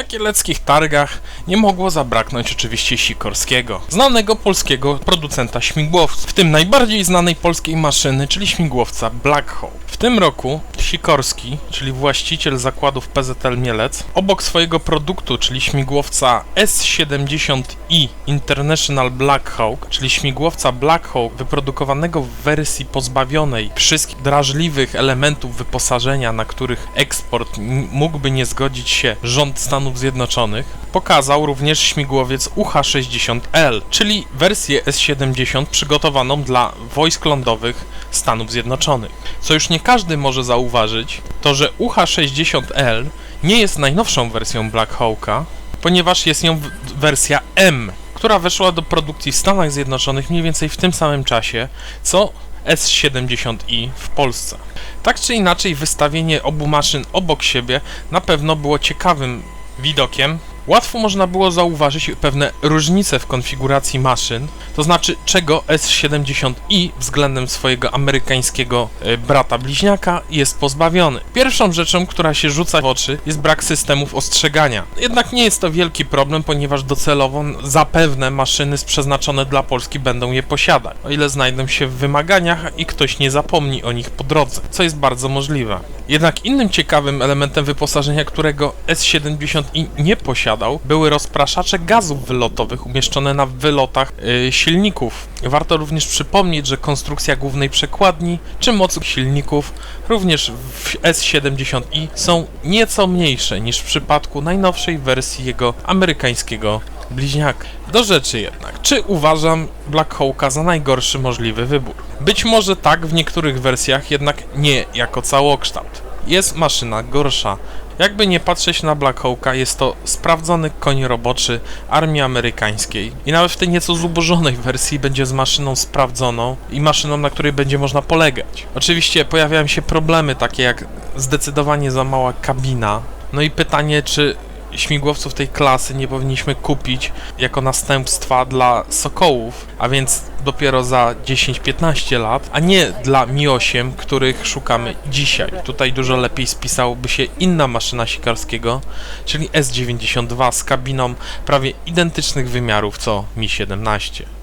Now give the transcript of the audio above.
Na kieleckich targach nie mogło zabraknąć oczywiście Sikorskiego, znanego polskiego producenta śmigłowców, w tym najbardziej znanej polskiej maszyny, czyli śmigłowca Black Hawk. W tym roku Sikorski, czyli właściciel zakładów PZL Mielec, obok swojego produktu, czyli śmigłowca S-70i International Black Hawk, czyli śmigłowca Black Hawk wyprodukowanego w wersji pozbawionej wszystkich drażliwych elementów wyposażenia, na których eksport mógłby nie zgodzić się rząd Stanów Zjednoczonych, pokazał również śmigłowiec UH-60L, czyli wersję S-70 przygotowaną dla wojsk lądowych Stanów Zjednoczonych. Co już nie każdy może zauważyć, to że UH-60L nie jest najnowszą wersją Black Hawka, ponieważ jest nią wersja M, która weszła do produkcji w Stanach Zjednoczonych mniej więcej w tym samym czasie, co S70i w Polsce. Tak czy inaczej, wystawienie obu maszyn obok siebie na pewno było ciekawym widokiem. Łatwo można było zauważyć pewne różnice w konfiguracji maszyn, to znaczy czego S70i względem swojego amerykańskiego e, brata bliźniaka jest pozbawiony. Pierwszą rzeczą, która się rzuca w oczy jest brak systemów ostrzegania. Jednak nie jest to wielki problem, ponieważ docelowo zapewne maszyny przeznaczone dla Polski będą je posiadać, o ile znajdą się w wymaganiach i ktoś nie zapomni o nich po drodze, co jest bardzo możliwe. Jednak innym ciekawym elementem wyposażenia, którego S70i nie posiadał, były rozpraszacze gazów wylotowych umieszczone na wylotach yy, silników. Warto również przypomnieć, że konstrukcja głównej przekładni czy moc silników również w S70i są nieco mniejsze niż w przypadku najnowszej wersji jego amerykańskiego bliźniaka. Do rzeczy jednak, czy uważam Black Hawka za najgorszy możliwy wybór? Być może tak w niektórych wersjach, jednak nie jako całokształt. Jest maszyna gorsza. Jakby nie patrzeć na Black Hawka, jest to sprawdzony koń roboczy armii amerykańskiej. I nawet w tej nieco zubożonej wersji będzie z maszyną sprawdzoną i maszyną, na której będzie można polegać. Oczywiście pojawiają się problemy takie jak zdecydowanie za mała kabina. No i pytanie, czy śmigłowców tej klasy nie powinniśmy kupić jako następstwa dla Sokołów, a więc dopiero za 10-15 lat, a nie dla Mi-8, których szukamy dzisiaj. Tutaj dużo lepiej spisałoby się inna maszyna Sikarskiego, czyli S-92 z kabiną prawie identycznych wymiarów co Mi-17.